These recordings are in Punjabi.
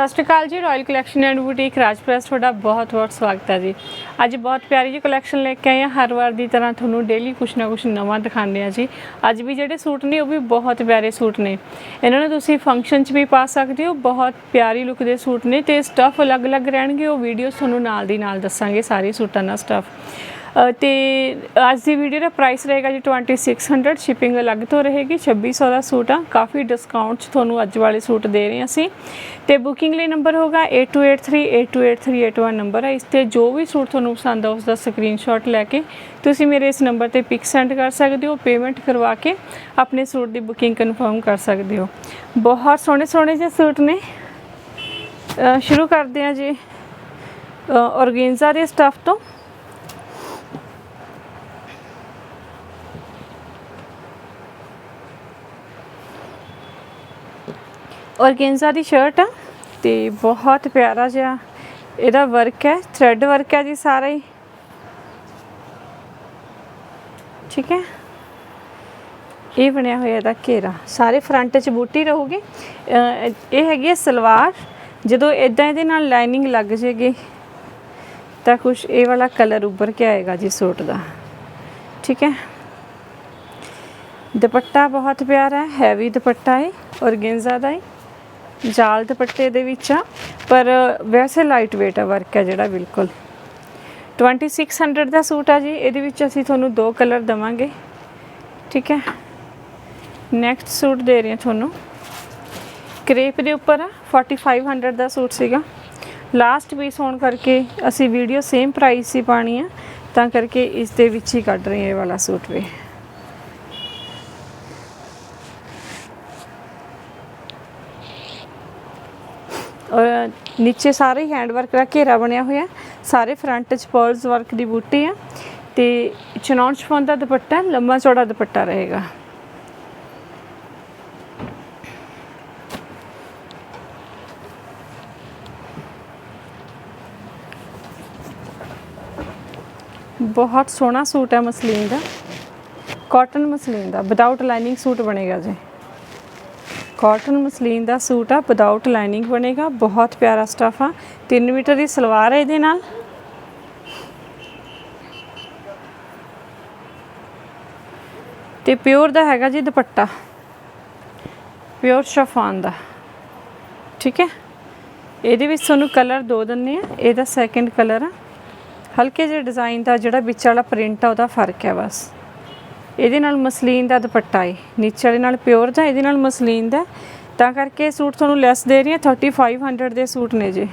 ਸਤਿ ਸ਼੍ਰੀ ਅਕਾਲ ਜੀ ਰਾਇਲ ਕਲੈਕਸ਼ਨ ਐਂਡ ਬੁਟੀਕ ਰਾਜਪ੍ਰੈਸ, ਤੁਹਾਡਾ ਬਹੁਤ-ਬਹੁਤ ਸਵਾਗਤ ਹੈ ਜੀ। ਅੱਜ ਬਹੁਤ ਪਿਆਰੀ ਜੀ ਕਲੈਕਸ਼ਨ ਲੈ ਕੇ ਆਏ ਹਾਂ। ਹਰ ਵਾਰ ਦੀ ਤਰ੍ਹਾਂ ਤੁਹਾਨੂੰ ਡੇਲੀ ਕੁਛ ਨਾ ਕੁਛ ਨਵਾਂ ਦਿਖਾਉਂਦੇ ਆ ਜੀ। ਅੱਜ ਵੀ ਜਿਹੜੇ ਸੂਟ ਨੇ, ਉਹ ਵੀ ਬਹੁਤ ਪਿਆਰੇ ਸੂਟ ਨੇ। ਇਹਨਾਂ ਨੂੰ ਤੁਸੀਂ ਫੰਕਸ਼ਨ 'ਚ ਵੀ ਪਾ ਸਕਦੇ ਹੋ। ਬਹੁਤ ਪਿਆਰੀ ਲੁੱਕ ਦੇ ਸੂਟ ਨੇ ਤੇ ਸਟੱਫ ਅਲੱਗ-ਅਲੱਗ ਰਹਿਣਗੇ। ਉਹ ਵੀਡੀਓਜ਼ ਤੁਹਾਨੂੰ ਨਾਲ ਦੀ ਨਾਲ ਦੱਸਾਂਗੇ ਸਾਰੇ ਸੂਟਾਂ ਦਾ ਸਟੱਫ ਤੇ ਅੱਜ ਦੀ ਵੀਡੀਓ ਦਾ ਪ੍ਰਾਈਸ ਰਹੇਗਾ ਜੀ 2600 ਸ਼ਿਪਿੰਗ ਅਲੱਗ ਤੋਂ ਰਹੇਗੀ 2600 ਦਾ ਸੂਟ ਆ, ਕਾਫੀ ਡਿਸਕਾਊਂਟ 'ਚ ਤੁਹਾਨੂੰ ਅੱਜ ਵਾਲੇ ਸੂਟ ਦੇ ਰਹੇ ਹਾਂ ਅਸੀਂ। ਤੇ ਬੁਕਿੰਗ ਲਈ ਨੰਬਰ ਹੋਗਾ 8283828381 ਨੰਬਰ ਹੈ ਇਸ ਤੇ ਜੋ ਵੀ ਸੂਟ ਤੁਹਾਨੂੰ ਪਸੰਦ ਆ ਉਸ ਦਾ ਸਕਰੀਨਸ਼ਾਟ ਲੈ ਕੇ ਤੁਸੀਂ ਮੇਰੇ ਇਸ ਨੰਬਰ ਤੇ ਪਿਕ ਸੈਂਡ ਕਰ ਸਕਦੇ ਹੋ ਪੇਮੈਂਟ ਕਰਵਾ ਕੇ ਆਪਣੇ ਸੂਟ ਦੀ ਬੁਕਿੰਗ ਕਨਫਰਮ ਕਰ ਸਕਦੇ ਹੋ। ਬਹੁਤ ਸੋਹਣੇ ਸੋਹਣੇ ਜਿਹੇ ਸੂਟ ਨੇ। ਸ਼ੁਰੂ ਕਰਦੇ ਹਾਂ ਜੀ ਔਰਗੇਂਜ਼ਾ ਦੇ ਸਟੱਫ ਤੋਂ। ਔਰਗੇਂਜ਼ਾ ਦੀ ਸ਼ਰਟ ਆ ਤੇ ਬਹੁਤ ਪਿਆਰਾ ਜਿਹਾ ਇਹਦਾ ਵਰਕ ਹੈ ਥ੍ਰੈਡ ਵਰਕ ਹੈ ਜੀ ਸਾਰਾ ਹੀ। ਠੀਕ ਹੈ? ਇਹ ਬਣਿਆ ਹੋਇਆ ਇਹਦਾ ਘੇਰਾ। ਸਾਰੇ ਫਰੰਟ 'ਚ ਬੂਟੀ ਰਹੂਗੀ। ਇਹ ਹੈਗੀ ਹੈ ਸਲਵਾਰ। ਜਦੋਂ ਇਦਾਂ ਇਹਦੇ ਨਾਲ ਲਾਈਨਿੰਗ ਲੱਗ ਜੇਗੀ, ਤਾਂ ਕੁਝ ਇਹ ਵਾਲਾ ਕਲਰ ਉੱਭਰ ਕੇ ਆਏਗਾ ਜੀ ਸੂਟ ਦਾ। ਠੀਕ ਹੈ? ਦੁਪੱਟਾ ਬਹੁਤ ਪਿਆਰਾ ਹੈ ਹੈਵੀ ਦੁਪੱਟਾ ਹੈ, ਔਰਗੇਂਜ਼ਾ ਦਾ ਹੈ। ਜਾਲ ਦੁਪੱਟੇ ਦੇ ਵਿੱਚ ਆ, ਪਰ ਵੈਸੇ ਲਾਈਟ weight ਆ ਵਰਕ ਹੈ ਜਿਹੜਾ ਬਿਲਕੁਲ। 2600 ਦਾ ਸੂਟ ਆ ਜੀ, ਇਹਦੇ ਵਿੱਚ ਅਸੀਂ ਤੁਹਾਨੂੰ ਦੋ ਕਲਰ ਦਵਾਂਗੇ। ਠੀਕ ਹੈ? ਨੈਕਸਟ ਸੂਟ ਦੇ ਰਹੇ ਹਾਂ ਤੁਹਾਨੂੰ। ਕ੍ਰੇਪ ਦੇ ਉੱਪਰ ਆ 4500 ਦਾ ਸੂਟ ਸੀਗਾ। ਲਾਸਟ ਪੀਸ ਹੋਣ ਕਰਕੇ ਅਸੀਂ ਵੀਡੀਓ ਸੇਮ ਪ੍ਰਾਈਸ ਹੀ ਪਾਣੀ ਆ, ਤਾਂ ਕਰਕੇ ਇਸ ਦੇ ਵਿੱਚ ਹੀ ਕੱਢ ਰਹੇ ਹਾਂ ਇਹ ਵਾਲਾ ਸੂਟ ਵੀ। ਨੀਚੇ ਸਾਰੇ ਹੀ ਹੈਂਡ ਵਰਕ ਦਾ ਘੇਰਾ ਬਣਿਆ ਹੋਇਆ ਸਾਰੇ ਫਰੰਟ 'ਚ ਪਰਲਸ ਵਰਕ ਦੀ ਬੂਟੀ ਆ ਤੇ ਚਨੌਨ ਸ਼ਫੋਨ ਦਾ ਦੁਪੱਟਾ, ਲੰਮਾ ਚੌੜਾ ਦੁਪੱਟਾ ਰਹੇਗਾ। ਬਹੁਤ ਸੋਹਣਾ ਸੂਟ ਹੈ ਮਸਲੀਨ ਦਾ। ਕਾਟਨ ਮਸਲੀਨ ਦਾ ਵਿਦਆਊਟ ਲਾਈਨਿੰਗ ਸੂਟ ਬਣੇਗਾ ਜੀ। ਕਾਟਨ ਮਸਲੀਨ ਦਾ ਸੂਟ ਆ ਵਿਦਆਊਟ ਲਾਈਨਿੰਗ ਬਣੇਗਾ, ਬਹੁਤ ਪਿਆਰਾ ਸਟਫ ਆ। 3 ਮੀਟਰ ਦੀ ਸਲਵਾਰ ਹੈ ਇਹਦੇ ਨਾਲ। ਤੇ ਪਿਓਰ ਦਾ ਹੈਗਾ ਜੀ ਦੁਪੱਟਾ। ਪਿਓਰ ਸ਼ਫਾਨ ਦਾ। ਠੀਕ ਹੈ? ਇਹਦੇ ਵਿੱਚ ਤੁਹਾਨੂੰ ਕਲਰ ਦੋ ਦਿੰਨੇ ਆ, ਇਹਦਾ ਸੈਕੰਡ ਕਲਰ ਆ। ਹਲਕੇ ਜਿਹੇ ਡਿਜ਼ਾਈਨ ਦਾ ਜਿਹੜਾ ਵਿੱਚ ਵਾਲਾ ਪ੍ਰਿੰਟ ਆ, ਉਹਦਾ ਫ਼ਰਕ ਹੈ ਬਸ। ਇਹਦੇ ਨਾਲ ਮਸਲੀਨ ਦਾ ਦੁਪੱਟਾ ਹੈ ਨੀਚੇ ਵਾਲੇ ਨਾਲ ਪਿਓਰ ਦਾ ਇਹਦੇ ਨਾਲ ਮਸਲੀਨ ਦਾ? ਤਾਂ ਕਰਕੇ ਇਹ ਸੂਟ ਤੁਹਾਨੂੰ ਲੈਸ ਦੇ ਰਹੀ ਹਾਂ 3500 ਦੇ ਸੂਟ ਨੇ ਜੀ।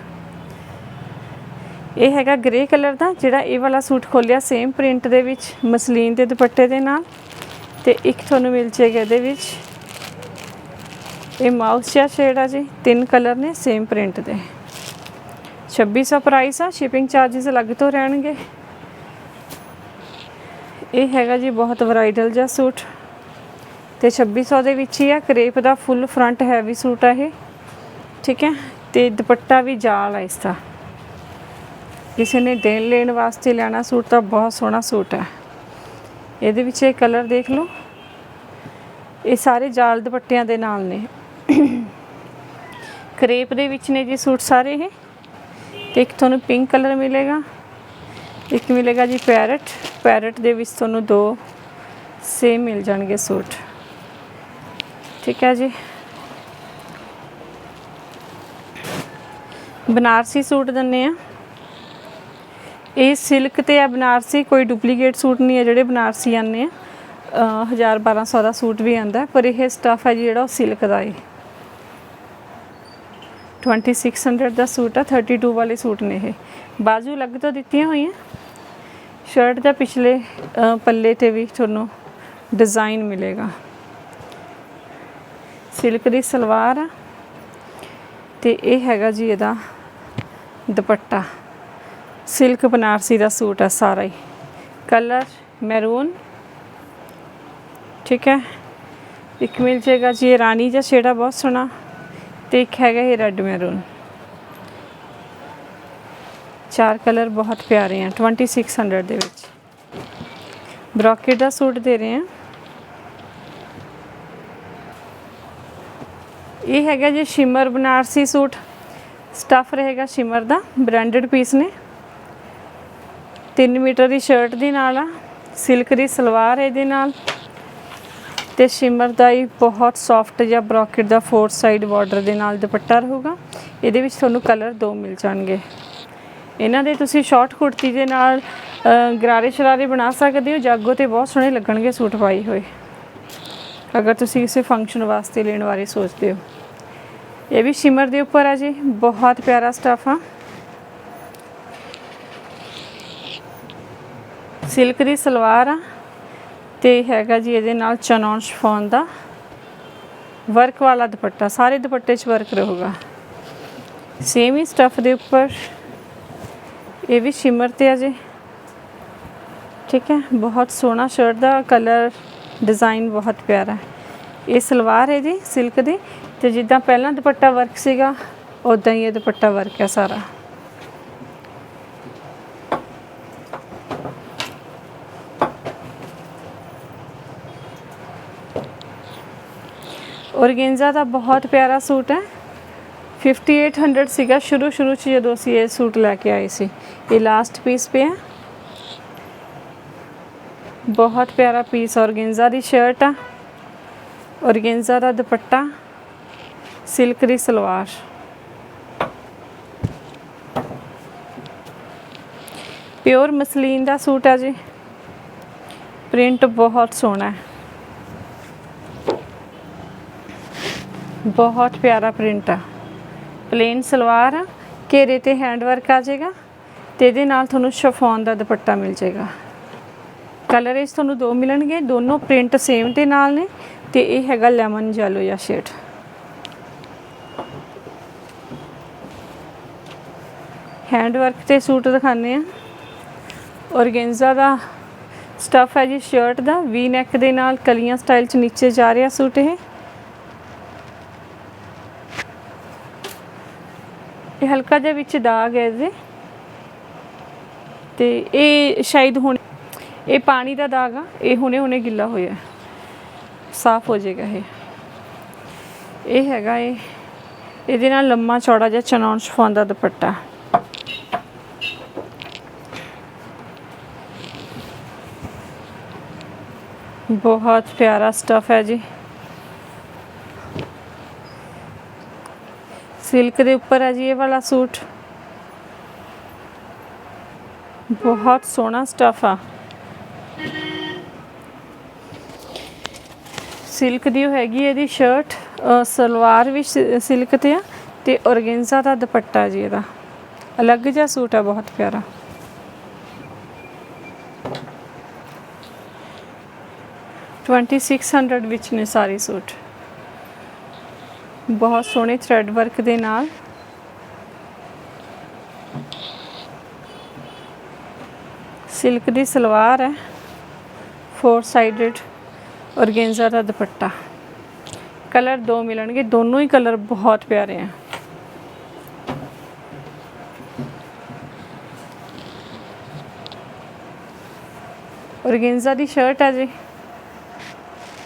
ਇਹ ਹੈਗਾ ਗ੍ਰੇ ਕਲਰ ਦਾ, ਜਿਹੜਾ ਇਹ ਵਾਲਾ ਸੂਟ ਖੋਲਿਆ ਸੇਮ ਪ੍ਰਿੰਟ ਦੇ ਵਿੱਚ, ਮਸਲੀਨ ਦੇ ਦੁਪੱਟੇ ਦੇ ਨਾਲ। ਤੇ ਇੱਕ ਤੁਹਾਨੂੰ ਮਿਲ ਜਾਏਗਾ ਇਹਦੇ ਵਿੱਚ। ਇਹ ਮਾਊਸ ਜਿਹਾ ਸ਼ੇਡ ਆ ਜੀ, ਤਿੰਨ ਕਲਰ ਨੇ ਸੇਮ ਪ੍ਰਿੰਟ ਦੇ। 2600 ਪ੍ਰਾਈਸ ਆ ਸ਼ਿਪਿੰਗ ਚਾਰजेस ਅਲੱਗ ਤੋਂ ਰਹਿਣਗੇ। ਇਹ ਹੈਗਾ ਜੀ ਬਹੁਤ ਵਰਾਈਡਲ ਜਿਹਾ ਸੂਟ ਤੇ 2600 ਦੇ ਵਿੱਚ ਹੀ ਆ, ਕਰੇਪ ਦਾ ਫੁੱਲ ਫਰੰਟ ਹੈਵੀ ਸੂਟ ਆ ਇਹ, ਠੀਕ ਹੈ? ਤੇ ਦੁਪੱਟਾ ਵੀ ਜਾਲ ਆ ਇਸ ਦਾ ਕਿਸੇ ਨੇ ਦੇਣ ਲੈਣ ਵਾਸਤੇ ਲੈਣਾ ਸੂਟ ਤਾਂ ਬਹੁਤ ਸੋਹਣਾ ਸੂਟ ਹੈ। ਇਹਦੇ ਵਿੱਚ ਇਹ ਕਲਰ ਦੇਖ ਲਓ। ਇਹ ਸਾਰੇ ਜਾਲ ਦੁਪੱਟਿਆਂ ਦੇ ਨਾਲ ਨੇ। ਕਰੇਪ ਦੇ ਵਿੱਚ ਨੇ ਜੀ ਸੂਟ ਸਾਰੇ ਇਹ। ਤੇ ਇੱਕ ਤੁਹਾਨੂੰ ਪਿੰਕ ਕਲਰ ਮਿਲੇਗਾ। ਇੱਕ ਮਿਲੇਗਾ ਜੀ ਪੈਰਟ। ਪੈਰਟ ਦੇ ਵਿੱਚ ਤੁਹਾਨੂੰ ਦੋ ਸੇਮ ਮਿਲ ਜਾਣਗੇ ਸੂਟ। ਠੀਕ ਹੈ ਜੀ। ਬਨਾਰਸੀ ਸੂਟ ਦਿੰਨੇ ਆ। ਇਹ ਸਿਲਕ ਤੇ ਆ ਬਨਾਰਸੀ, ਕੋਈ ਡੁਪਲੀਕੇਟ ਸੂਟ ਨਹੀਂ ਹੈ ਜਿਹੜੇ ਬਨਾਰਸੀ ਆਨੇ ਆ। 1000 1200 ਦਾ ਸੂਟ ਵੀ ਆਂਦਾ ਪਰ ਇਹ ਸਟਫ ਹੈ ਜੀ ਜਿਹੜਾ ਉਹ ਸਿਲਕ ਦਾ ਹੈ 2600 ਦਾ ਸੂਟ ਆ 32 ਵਾਲੇ ਸੂਟ ਨੇ ਇਹ। ਬਾਜੂ ਅਲੱਗ ਤੋਂ ਦਿੱਤੀਆਂ ਹੋਈਆਂ। ਸ਼ਰਟ ਦਾ ਪਿਛਲੇ ਪੱਲੇ ਤੇ ਵੀ ਤੁਹਾਨੂੰ ਡਿਜ਼ਾਈਨ ਮਿਲੇਗਾ। ਸਿਲਕ ਦੀ ਸਲਵਾਰ ਆ ਤੇ ਇਹ ਹੈਗਾ ਜੀ ਇਹਦਾ ਦੁਪੱਟਾ। ਸਿਲਕ ਬਨਾਰਸੀ ਦਾ ਸੂਟ ਆ ਸਾਰਾ ਹੀ। ਕਲਰ ਮੈਰੂਨ ਠੀਕ ਹੈ? ਇੱਕ ਮਿਲ ਜਾਏਗਾ ਜੀ, ਇਹ ਰਾਣੀ ਜਿਹਾ ਸ਼ੇਡਾ ਬਹੁਤ ਸੋਹਣਾ ਤੇ ਇੱਕ ਹੈਗਾ ਇਹ ਰੈੱਡ ਮੈਰੂਨ ਚਾਰ ਕਲਰ ਬਹੁਤ ਪਿਆਰੇ ਆ 2600 ਦੇ ਵਿੱਚ। ਬ੍ਰੋਕੇਟ ਦਾ ਸੂਟ ਦੇ ਰਹੇ ਆ। ਇਹ ਹੈਗਾ ਜੀ ਸ਼ਿਮਰ ਬਨਾਰਸੀ ਸੂਟ। ਸਟਫ ਰਹੇਗਾ ਸ਼ਿਮਰ ਦਾ ਬ੍ਰਾਂਡਡ ਪੀਸ ਨੇ। 3 ਮੀਟਰ ਦੀ ਸ਼ਰਟ ਦੇ ਨਾਲ ਆ ਸਿਲਕ ਦੀ ਸਲਵਾਰ ਇਹਦੇ ਨਾਲ। ਤੇ ਸ਼ਿਮਰ ਦਾ ਹੀ ਬਹੁਤ ਸੌਫਟ ਜਿਹਾ ਬ੍ਰੋਕਟ ਦਾ ਫੋਰ ਸਾਈਡ ਬਾਰਡਰ ਦੇ ਨਾਲ ਦੁਪੱਟਾ ਰਹੂਗਾ। ਇਹਦੇ ਵਿੱਚ ਤੁਹਾਨੂੰ ਕਲਰ ਦੋ ਮਿਲ ਜਾਣਗੇ। ਇਹਨਾਂ ਦੇ ਤੁਸੀਂ ਸ਼ਾਰਟ ਕੁੜਤੀ ਦੇ ਨਾਲ ਗਰਾਰੇ ਸ਼ਰਾਰੇ ਬਣਾ ਸਕਦੇ ਹੋ, ਜਾਗੋ ਤੇ ਬਹੁਤ ਸੋਹਣੇ ਲੱਗਣਗੇ ਸੂਟ ਪਾਈ ਹੋਏ। ਅਗਰ ਤੁਸੀਂ ਕਿਸੇ ਫੰਕਸ਼ਨ ਵਾਸਤੇ ਲੈਣ ਬਾਰੇ ਸੋਚਦੇ ਹੋ। ਇਹ ਵੀ ਸ਼ਿਮਰ ਦੇ ਉੱਪਰ ਆ ਜੀ, ਬਹੁਤ ਪਿਆਰਾ ਸਟਫ ਆ। ਸਿਲਕ ਦੀ ਸਲਵਾਰ ਆ, ਤੇ ਹੈਗਾ ਜੀ ਇਹਦੇ ਨਾਲ ਚਨੌਨ ਸ਼ਫੋਨ ਦਾ। ਵਰਕ ਵਾਲਾ ਦੁਪੱਟਾ, ਸਾਰੇ ਦੁਪੱਟੇ 'ਚ ਵਰਕ ਰਹੂਗਾ। ਸੇਮ ਹੀ ਸਟਫ ਦੇ ਉੱਪਰ। ਇਹ ਵੀ ਸ਼ਿਮਰ ਤੇ ਆ ਜੀ। ਠੀਕ ਹੈ, ਬਹੁਤ ਸੋਹਣਾ ਸ਼ਰਟ ਦਾ ਕਲਰ ਡਿਜ਼ਾਈਨ ਬਹੁਤ ਪਿਆਰਾ ਹੈ। ਇਹ ਸਲਵਾਰ ਹੈ ਜੀ ਸਿਲਕ ਦੀ। ਤੇ ਜਿੱਦਾਂ ਪਹਿਲਾਂ ਦੁਪੱਟਾ ਵਰਕ ਸੀਗਾ ਉਦਾਂ ਹੀ ਇਹ ਦੁਪੱਟਾ ਵਰਕ ਹੈ ਸਾਰਾ। ਔਰਗੇਂਜ਼ਾ ਦਾ ਬਹੁਤ ਪਿਆਰਾ ਸੂਟ ਹੈ। 5800 ਸੀਗਾ। ਸ਼ੁਰੂ ਸ਼ੁਰੂ ਚ ਜਦੋਂ ਅਸੀਂ ਇਹ ਸੂਟ ਲੈ ਕੇ ਆਏ ਸੀ। ਇਹ ਲਾਸਟ ਪੀਸ ਪਿਆ। ਬਹੁਤ ਪਿਆਰਾ ਪੀਸ ਔਰਗੇਂਜ਼ਾ ਦੀ ਸ਼ਰਟ ਆ। ਔਰਗੇਂਜ਼ਾ ਦਾ ਦੁਪੱਟਾ। ਸਿਲਕ ਦੀ ਸਲਵਾਰ। ਪਿਓਰ ਮਸਲੀਨ ਦਾ ਸੂਟ ਆ ਜੀ। ਪ੍ਰਿੰਟ ਬਹੁਤ ਸੋਹਣਾ ਹੈ। ਬਹੁਤ ਪਿਆਰਾ ਪ੍ਰਿੰਟ ਆ। ਪਲੇਨ ਸਲਵਾਰ ਆ, ਘੇਰੇ ਤੇ ਹੈਂਡ ਵਰਕ ਆ ਜਾਏਗਾ ਤੇ ਇਹਦੇ ਨਾਲ ਤੁਹਾਨੂੰ ਸ਼ਫੋਨ ਦਾ ਦੁਪੱਟਾ ਮਿਲ ਜਾਏਗਾ। ਕਲਰ ਇਸ ਤੁਹਾਨੂੰ ਦੋ ਮਿਲਣਗੇ, ਦੋਨੋਂ ਪ੍ਰਿੰਟ ਸੇਮ ਦੇ ਨਾਲ ਨੇ ਤੇ ਇਹ ਹੈਗਾ ਲੈਮਨ ਜੈਲੋ ਜਾਂ ਸ਼ੇਡ ਹੈਂਡ ਵਰਕ ਤੇ ਸੂਟ ਦਿਖਾਣੇ ਆ ਔਰਗੇਂਜ਼ਾ ਦਾ ਸਟਫ ਹੈ ਜੀ ਸ਼ਰਟ ਦਾ ਵੀ ਨੈਕ ਦੇ ਨਾਲ ਕਲੀਆਂ ਸਟਾਈਲ ਚ ਨੀਚੇ ਜਾ ਰਿਹਾ ਸੂਟ ਇਹ। ਇਹ ਹਲਕਾ ਜਿਹਾ ਵਿੱਚ ਦਾਗ ਹੈ ਇਹਦੇ। ਤੇ ਇਹ ਸ਼ਾਇਦ ਹੁਣ ਇਹ ਪਾਣੀ ਦਾ ਦਾਗ ਆ, ਇਹ ਹੁਣੇ ਹੁਣੇ ਗਿੱਲਾ ਹੋਇਆ ਸਾਫ਼ ਹੋ ਜਾਏਗਾ ਇਹ। ਇਹ ਹੈਗਾ ਇਹ। ਇਹਦੇ ਨਾਲ ਲੰਮਾ ਚੌੜਾ ਜਿਹਾ ਚਨੌਨ ਸ਼ਫੋਨ ਦਾ ਦੁਪੱਟਾ। ਬਹੁਤ ਪਿਆਰਾ ਸਟਫ ਹੈ ਜੀ। ਸਿਲਕ ਦੇ ਉੱਪਰ ਹੈ ਜੀ ਇਹ ਵਾਲਾ ਸੂਟ। ਬਹੁਤ ਸੋਹਣਾ ਸਟਫ ਆ। ਸਿਲਕ ਦੀ ਉਹ ਹੈਗੀ ਇਹਦੀ ਸ਼ਰਟ ਸਲਵਾਰ ਵੀ ਸਿਲਕ ਤੇ ਆ ਤੇ ਔਰਗੇਂਜ਼ਾ ਦਾ ਦੁਪੱਟਾ ਜੀ ਇਹਦਾ। ਅਲੱਗ ਜਿਹਾ ਸੂਟ ਆ, ਬਹੁਤ ਪਿਆਰਾ। ਟਵੰਟੀ ਸਿਕਸ ਹੰਡਰਡ ਵਿੱਚ ਨੇ ਸਾਰੇ ਸੂਟ। ਬਹੁਤ ਸੋਹਣੇ ਥ੍ਰੈਡ ਵਰਕ ਦੇ ਨਾਲ। ਸਿਲਕ ਦੀ ਸਲਵਾਰ ਹੈ ਫੋਰ ਸਾਈਡਡ ਔਰਗੇਂਜ਼ਾ ਦਾ ਦੁਪੱਟਾ। ਕਲਰ ਦੋ ਮਿਲਣਗੇ, ਦੋਨੋਂ ਹੀ ਕਲਰ ਬਹੁਤ ਪਿਆਰੇ ਆ। ਔਰਗੇਂਜ਼ਾ ਦੀ ਸ਼ਰਟ ਹੈ ਜੀ।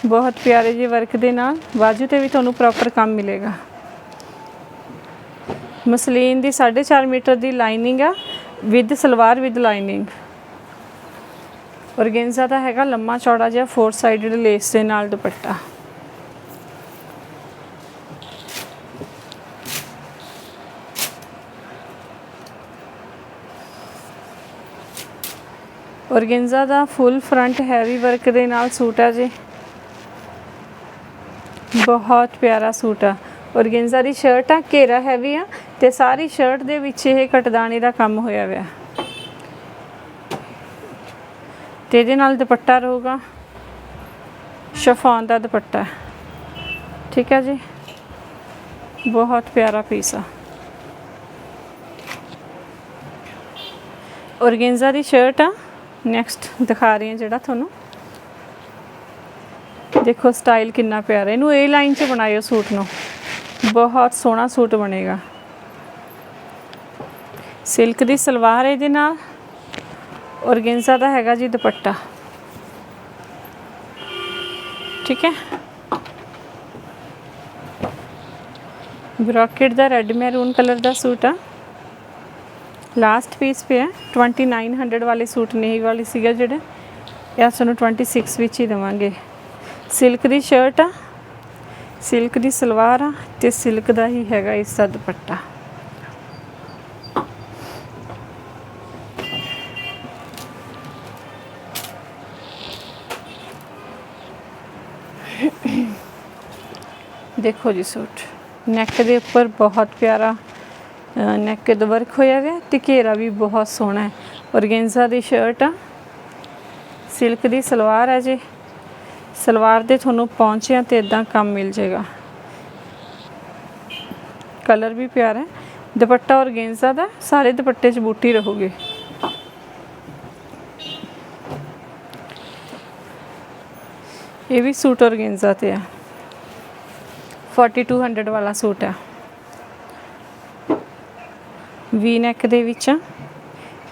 ਬਹੁਤ ਪਿਆਰੇ ਜੀ ਵਰਕ ਦੇ ਨਾਲ ਬਾਜੂ ਤੇ ਵੀ ਤੁਹਾਨੂੰ ਪ੍ਰੋਪਰ ਕੰਮ ਮਿਲੇਗਾ। ਮਸਲੀਨ ਦੀ 4.5 ਮੀਟਰ ਦੀ ਲਾਈਨਿੰਗ ਆ with salwar with lining organza ਦਾ ਹੈਗਾ ਲੰਮਾ ਚੌੜਾ ਜਿਹਾ ਫੋਰ ਸਾਈਡਡ ਲੇਸ ਦੇ ਨਾਲ ਦੁਪੱਟਾ। ਔਰਗੇਂਜ਼ਾ ਦਾ ਫੁੱਲ ਫਰੰਟ ਹੈਵੀ ਵਰਕ ਦੇ ਨਾਲ ਸੂਟ ਆ ਜੀ। ਬਹੁਤ ਪਿਆਰਾ ਸੂਟ ਆ। ਔਰਗੇਂਜ਼ਾ ਦੀ ਸ਼ਰਟ ਆ, ਘੇਰਾ ਹੈਵੀ ਆ ਤੇ ਸਾਰੀ ਸ਼ਰਟ ਦੇ ਵਿੱਚ ਇਹ ਕਟਦਾਣੇ ਦਾ ਕੰਮ ਹੋਇਆ ਹੋਇਆ। ਤੇ ਇਹਦੇ ਨਾਲ ਦੁਪੱਟਾ ਰਹੂਗਾ। ਸ਼ਫਾਨ ਦਾ ਦੁਪੱਟਾ। ਠੀਕ ਹੈ ਜੀ? ਬਹੁਤ ਪਿਆਰਾ ਪੀਸ ਆ। ਔਰਗੇਂਜ਼ਾ ਦੀ ਸ਼ਰਟ ਆ। ਨੈਕਸਟ ਦਿਖਾ ਰਹੀ ਹਾਂ ਜਿਹੜਾ ਤੁਹਾਨੂੰ। ਦੇਖੋ ਸਟਾਈਲ ਕਿੰਨਾ ਪਿਆਰਾ ਇਹਨੂੰ ਇਹ ਲਾਈਨ 'ਚ ਬਣਾਇਓ ਸੂਟ ਨੂੰ। ਬਹੁਤ ਸੋਹਣਾ ਸੂਟ ਬਣੇਗਾ। ਸਿਲਕ ਦੀ ਸਲਵਾਰ ਇਹਦੇ ਨਾਲ ਔਰਗੇਂਜ਼ਾ ਦਾ ਹੈਗਾ ਜੀ ਦੁਪੱਟਾ। ਠੀਕ ਹੈ? ਬ੍ਰੋਕੇਟ ਦਾ ਰੈੱਡ ਮੈਰੂਨ ਕਲਰ ਦਾ ਸੂਟ ਆ। ਲਾਸਟ ਪੀਸ ਪਿਆ। 2900 ਵਾਲੇ ਸੂਟ ਨੇ ਇਹ ਵਾਲੇ ਸੀਗਾ ਜਿਹੜੇ। ਇਹ ਸਾਨੂੰ 26 ਵਿੱਚ ਹੀ ਦਵਾਂਗੇ। ਸਿਲਕ ਦੀ ਸ਼ਰਟ ਆ, ਸਿਲਕ ਦੀ ਸਲਵਾਰ ਆ ਤੇ ਸਿਲਕ ਦਾ ਹੀ ਹੈਗਾ ਇਸ ਦਾ ਦੁਪੱਟਾ ਦੇਖੋ ਜੀ ਸੂਟ, ਨੈਕ ਦੇ ਉੱਪਰ ਬਹੁਤ ਪਿਆਰਾ ਨੈਕ ਦਾ ਵਰਕ ਹੋਇਆ ਹੈ ਤੇ ਘੇਰਾ ਵੀ ਬਹੁਤ ਸੋਹਣਾ ਹੈ। ਔਰਗੈਂਜ਼ਾ ਦੀ ਸ਼ਰਟ ਆ, ਸਿਲਕ ਦੀ ਸਲਵਾਰ ਹੈ ਜੀ। ਸਲਵਾਰ ਦੇ ਤੁਹਾਨੂੰ ਪਹੁੰਚਿਆ ਤੇ ਇਦਾਂ ਕੰਮ ਮਿਲ ਜਾਏਗਾ। ਕਲਰ ਵੀ ਪਿਆਰਾ ਹੈ। ਦੁਪੱਟਾ ਔਰ ਔਰਗੈਂਜ਼ਾ ਦਾ, ਸਾਰੇ ਦੁਪੱਟੇ 'ਚ ਬੂਟੀ ਰਹੂਗੀ। ਇਹ ਵੀ ਸੂਟ ਔਰਗੈਂਜ਼ਾ ਤੇ ਆ। 4200 ਵਾਲਾ ਸੂਟ ਆ। ਵੀ ਨੈਕ ਦੇ ਵਿੱਚ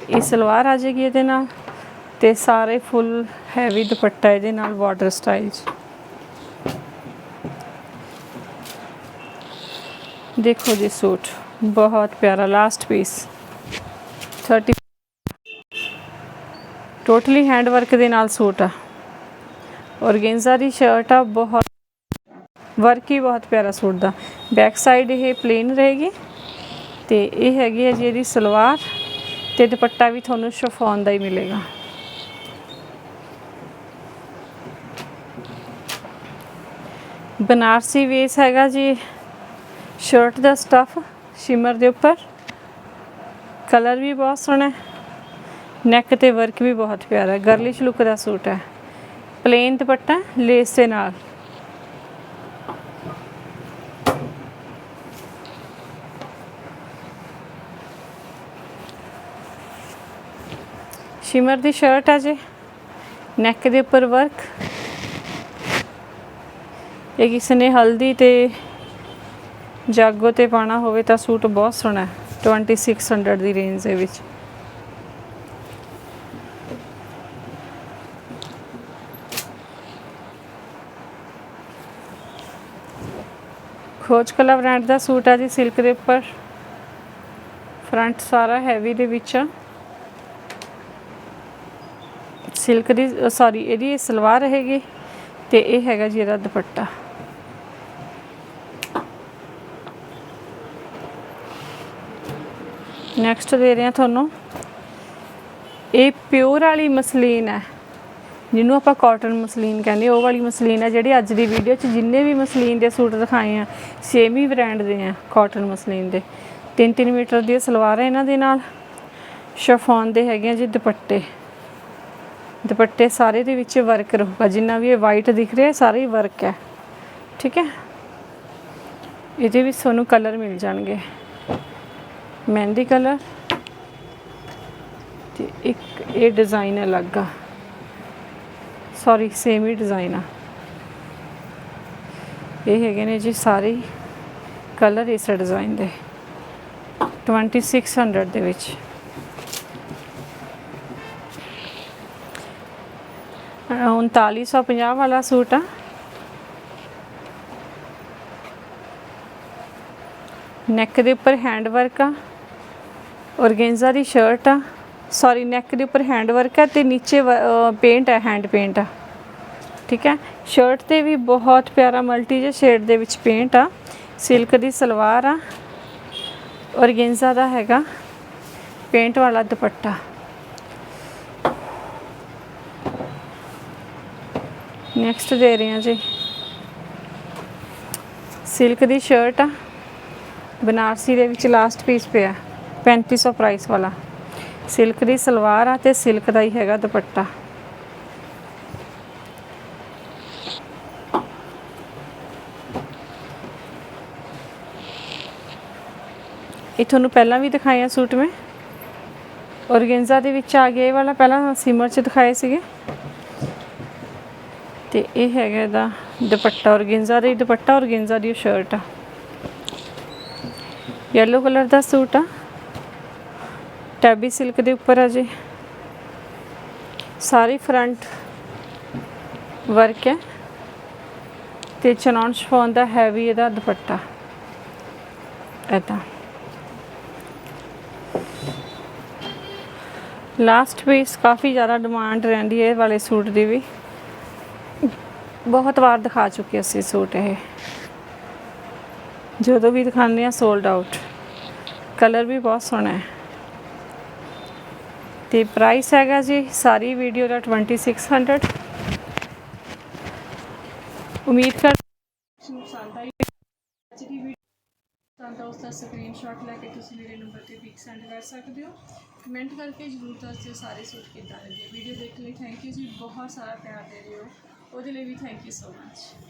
ਇਹ ਸਲਵਾਰ ਆ ਜਾਏਗੀ ਇਹਦੇ ਨਾਲ। ਤੇ ਸਾਰੇ ਫੁੱਲ ਹੈਵੀ ਦੁਪੱਟਾ ਇਹਦੇ ਨਾਲ ਬਾਰਡਰ ਸਟਾਈਲ 'ਚ। ਦੇਖੋ ਜੀ ਸੂਟ, ਬਹੁਤ ਪਿਆਰਾ last piece 30 totally hand work ਦੇ ਨਾਲ ਸੂਟ ਆ। ਔਰਗੈਂਜ਼ਾ ਦੀ ਸ਼ਰਟ ਆ, ਬਹੁਤ ਵਰਕ ਹੀ ਬਹੁਤ ਪਿਆਰਾ ਸੂਟ ਦਾ। ਬੈਕ ਸਾਈਡ ਇਹ ਪਲੇਨ ਰਹੇਗੀ ਤੇ ਇਹ ਹੈਗੀ ਹੈ ਜੀ ਇਹਦੀ ਸਲਵਾਰ ਤੇ ਦੁਪੱਟਾ ਵੀ ਤੁਹਾਨੂੰ ਸ਼ਫੋਨ ਦਾ ਹੀ ਮਿਲੇਗਾ। ਬਨਾਰਸੀ ਵੇਸ ਹੈਗਾ ਜੀ ਸ਼ਰਟ ਦਾ ਸਟਫ ਸ਼ਿਮਰ ਦੇ ਉੱਪਰ। ਕਲਰ ਵੀ ਬਹੁਤ ਸੋਹਣਾ ਨੈਕ ਤੇ ਵਰਕ ਵੀ ਬਹੁਤ ਪਿਆਰਾ ਹੈ। ਗਰਲਿਸ਼ ਲੁੱਕ ਦਾ ਸੂਟ ਹੈ। ਪਲੇਨ ਦੁਪੱਟਾ ਲੇਸ ਦੇ ਨਾਲ। ਸ਼ਿਮਰ ਦੀ ਸ਼ਰਟ ਹੈ ਜੇ। ਨੈਕ ਦੇ ਉੱਪਰ ਵਰਕ ਇਹ ਕਿਸੇ ਨੇ ਹਲਦੀ ਤੇ ਜਾਗੋ ਤੇ ਪਾਣਾ ਹੋਵੇ ਤਾਂ ਸੂਟ ਬਹੁਤ ਸੋਹਣਾ ਹੈ 2600 ਦੀ ਰੇਂਜ ਦੇ ਵਿੱਚ। ਖੋਜ ਕਲਾ ਬ੍ਰਾਂਡ ਦਾ ਸੂਟ ਆ ਜੀ ਸਿਲਕ ਦੇ ਉੱਪਰ। ਫਰੰਟ ਸਾਰਾ ਹੈਵੀ ਦੇ ਵਿੱਚ ਆ। ਸਿਲਕ ਦੀ ਸੌਰੀ ਇਹਦੀ ਸਲਵਾਰ ਹੈਗੀ ਤੇ ਇਹ ਹੈਗਾ ਜੀ ਇਹਦਾ ਦੁਪੱਟਾ। ਨੈਕਸਟ ਦੇ ਰਹੇ ਹਾਂ ਤੁਹਾਨੂੰ। ਇਹ ਪਿਓਰ ਵਾਲੀ ਮਸਲੀਨ ਹੈ, ਜਿਹਨੂੰ ਆਪਾਂ ਕਾਟਨ ਮਸਲੀਨ ਕਹਿੰਦੇ ਉਹ ਵਾਲੀ ਮਸਲੀਨ ਹੈ ਜਿਹੜੀ ਅੱਜ ਦੀ ਵੀਡੀਓ 'ਚ ਜਿੰਨੇ ਵੀ ਮਸਲੀਨ ਦੇ ਸੂਟ ਦਿਖਾਏ ਆ ਸੇਮ ਹੀ ਬ੍ਰਾਂਡ ਦੇ ਆ ਕਾਟਨ ਮਸਲੀਨ ਦੇ। 3-3 ਮੀਟਰ ਦੀ ਸਲਵਾਰ ਹੈ ਇਹਨਾਂ ਦੇ ਨਾਲ ਸ਼ਫੋਨ ਦੇ ਹੈਗੇ ਆ ਜੀ ਦੁਪੱਟੇ। ਦੁਪੱਟੇ ਸਾਰੇ ਦੇ ਵਿੱਚ ਵਰਕ ਰਹੂਗਾ, ਜਿੰਨਾ ਵੀ ਇਹ ਵਾਈਟ ਦਿਖ ਰਿਹਾ ਸਾਰੇ ਹੀ ਵਰਕ ਹੈ। ਠੀਕ ਹੈ? ਇਹਦੇ ਵਿੱਚ ਤੁਹਾਨੂੰ ਕਲਰ ਮਿਲ ਜਾਣਗੇ। ਮਹਿੰਦੀ ਕਲਰ ਤੇ ਇੱਕ ਇਹ ਡਿਜ਼ਾਈਨ ਅਲੱਗ ਆ। ਸੌਰੀ ਸੇਮ ਹੀ ਡਿਜ਼ਾਈਨ ਆ। ਇਹ ਹੈਗੇ ਨੇ ਜੀ ਸਾਰੇ ਕਲਰ ਇਸ ਡਿਜ਼ਾਈਨ ਦੇ। 2600 ਦੇ ਵਿੱਚ। ਉਨਤਾਲੀ ਸੌ ਪੰਜਾਹ ਵਾਲਾ ਸੂਟ ਆ। ਨੈਕ ਦੇ ਉੱਪਰ ਹੈਂਡ ਵਰਕ ਆ। ਔਰਗੈਂਜ਼ਾ ਦੀ ਸ਼ਰਟ ਆ। ਸੌਰੀ ਨੈਕ ਦੇ ਉੱਪਰ ਹੈਂਡ ਵਰਕ ਆ ਤੇ ਨੀਚੇ ਪੇਂਟ ਹੈ ਹੈਂਡ ਪੇਂਟ ਆ। ਠੀਕ ਹੈ? ਸ਼ਰਟ ਤੇ ਵੀ ਬਹੁਤ ਪਿਆਰਾ ਮਲਟੀ ਜੇ ਸ਼ੇਡ ਦੇ ਵਿੱਚ ਪੇਂਟ ਆ। ਸਿਲਕ ਦੀ ਸਲਵਾਰ ਆ। ਔਰਗੈਂਜ਼ਾ ਦਾ ਹੈਗਾ। ਪੇਂਟ ਵਾਲਾ ਦੁਪੱਟਾ। ਨੈਕਸਟ ਦੇ ਰਹੇ ਹਾਂ ਜੀ। ਸਿਲਕ ਦੀ ਸ਼ਰਟ ਆ। ਬਨਾਰਸੀ ਦੇ ਵਿੱਚ ਲਾਸਟ ਪੀਸ ਪਿਆ। 3500 ਪ੍ਰਾਈਸ ਵਾਲਾ। ਸਿਲਕ ਦੀ ਸਲਵਾਰ ਆ ਤੇ ਸਿਲਕ ਦਾ ਹੀ ਹੈਗਾ ਦੁਪੱਟਾ। ਇਹ ਤੁਹਾਨੂੰ ਪਹਿਲਾਂ ਵੀ ਦਿਖਾਇਆ ਸੂਟ ਮੈਂ। ਔਰਗੈਂਜ਼ਾ ਦੇ ਵਿੱਚ ਆ ਗਿਆ ਇਹ ਵਾਲਾ, ਪਹਿਲਾਂ ਸਿਮਰ ਚ ਦਿਖਾਏ ਸੀਗੇ। ਤੇ ਇਹ ਹੈਗਾ ਇਹਦਾ ਦੁਪੱਟਾ, ਔਰਗੈਂਜ਼ਾ ਦਾ ਹੀ ਦੁਪੱਟਾ, ਔਰਗੈਂਜ਼ਾ ਦੀ ਸ਼ਰਟ ਆ। ਯੈਲੋ ਕਲਰ ਦਾ ਸੂਟ ਆ। ਟੈਬੀ ਸਿਲਕ ਦੇ ਉੱਪਰ ਆ ਜੀ। ਸਾਰੀ ਫਰੰਟ ਵਰਕ ਹੈ। ਤੇ ਚਨੌਨ ਸ਼ਫੋਨ ਦਾ ਹੈਵੀ ਇਹਦਾ ਦੁਪੱਟਾ। ਇਦਾਂ ਲਾਸਟ ਪੀਸ ਕਾਫੀ ਜ਼ਿਆਦਾ ਡਿਮਾਂਡ ਰਹਿੰਦੀ ਹੈ ਇਹ ਵਾਲੇ ਸੂਟ ਦੀ ਵੀ। ਬਹੁਤ ਵਾਰ ਦਿਖਾ ਚੁੱਕੇ ਅਸੀਂ ਸੂਟ ਇਹ। ਜਦੋਂ ਵੀ ਦਿਖਾਉਂਦੇ ਆ ਸੋਲਡ ਆਊਟ ਕਲਰ ਵੀ ਬਹੁਤ ਸੋਹਣਾ ਹੈ। ਤੇ ਪ੍ਰਾਈਸ ਹੈਗਾ ਜੀ ਸਾਰੀ ਵੀਡੀਓ ਦਾ 2600 ਉਮੀਦ ਕਰ ਪਸੰਦ ਆਈ ਅੱਜ ਦੀ ਵੀਡੀਓ ਤਾਂ ਤਾਂ ਉਸ ਦਾ ਸਕਰੀਨਸ਼ਾਟ ਲੈ ਕੇ ਤੁਸੀਂ ਮੇਰੇ ਨੰਬਰ ਤੇ ਪਿਕ ਸੈਂਡ ਕਰ ਸਕਦੇ ਹੋ। ਕਮੈਂਟ ਕਰਕੇ ਜਰੂਰ ਦੱਸ ਦਿਓ ਸਾਰੇ ਸੂਟ ਕਿੱਦਾਂ ਲੱਗੇ। ਵੀਡੀਓ ਦੇਖਣ ਲਈ ਥੈਂਕ ਯੂ ਜੀ। ਬਹੁਤ ਸਾਰਾ ਪਿਆਰ ਦੇ ਰਹੇ ਹੋ। ਉਹਦੇ ਲਈ ਵੀ ਥੈਂਕ ਯੂ ਸੋ ਮੱਚ